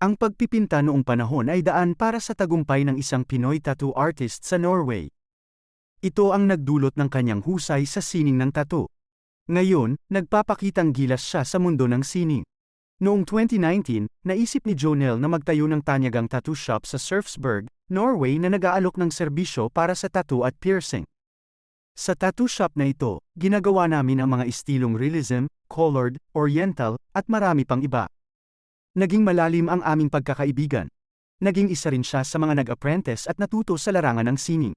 Ang pagpipinta noong panahon ay daan para sa tagumpay ng isang Pinoy tattoo artist sa Norway. Ito ang nagdulot ng kanyang husay sa sining ng tattoo. Ngayon, nagpapakitang gilas siya sa mundo ng sining. Noong 2019, naisip ni Jonel na magtayo ng tanyagang tattoo shop sa Surfsburg, Norway na nag-aalok ng serbisyo para sa tattoo at piercing. Sa tattoo shop na ito, ginagawa namin ang mga estilong realism, colored, oriental, at marami pang iba. Naging malalim ang aming pagkakaibigan. Naging isa rin siya sa mga nag-apprentice at natuto sa larangan ng sining.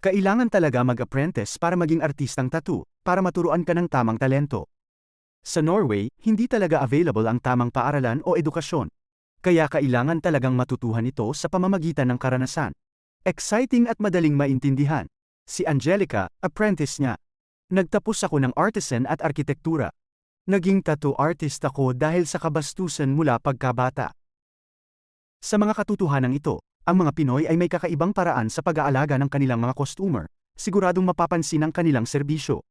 Kailangan talaga mag-apprentice para maging artistang tattoo, para maturuan ka ng tamang talento. Sa Norway, hindi talaga available ang tamang paaralan o edukasyon. Kaya kailangan talagang matutuhan ito sa pamamagitan ng karanasan. Exciting at madaling maintindihan. Si Angelica, apprentice niya. Nagtapos ako ng artisan at arkitektura. Naging tattoo artist ako dahil sa kabastusan mula pagkabata. Sa mga katotohanan ito, ang mga Pinoy ay may kakaibang paraan sa pag-aalaga ng kanilang mga customer, siguradong mapapansin ang kanilang serbisyo.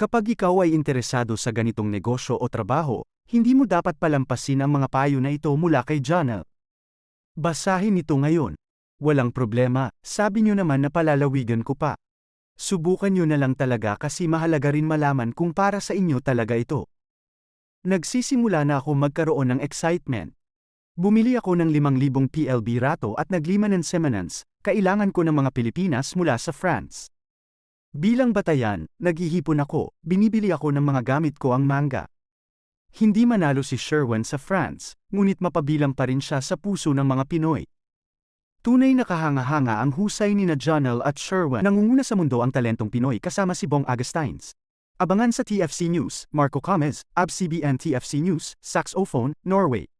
Kapag ikaw ay interesado sa ganitong negosyo o trabaho, hindi mo dapat palampasin ang mga payo na ito mula kay Janel. Basahin ito ngayon. Walang problema, sabi nyo naman na palalawigan ko pa. Subukan nyo na lang talaga kasi mahalaga rin malaman kung para sa inyo talaga ito. Nagsisimula na ako magkaroon ng excitement. Bumili ako ng 5,000 PLB rato at naglima ng semanans, kailangan ko ng mga Pilipinas mula sa France. Bilang batayan, naghihipon ako, binibili ako ng mga gamit ko ang manga. Hindi manalo si Sherwin sa France, ngunit mapabilang pa rin siya sa puso ng mga Pinoy. Tunay na kahanga-hanga ang husay ni na Jonel at Sherwin. Nangunguna sa mundo ang talentong Pinoy kasama si Bong Agustines. Abangan sa TFC News, Marco Camez, ABS-CBN TFC News, Saxophone, Norway.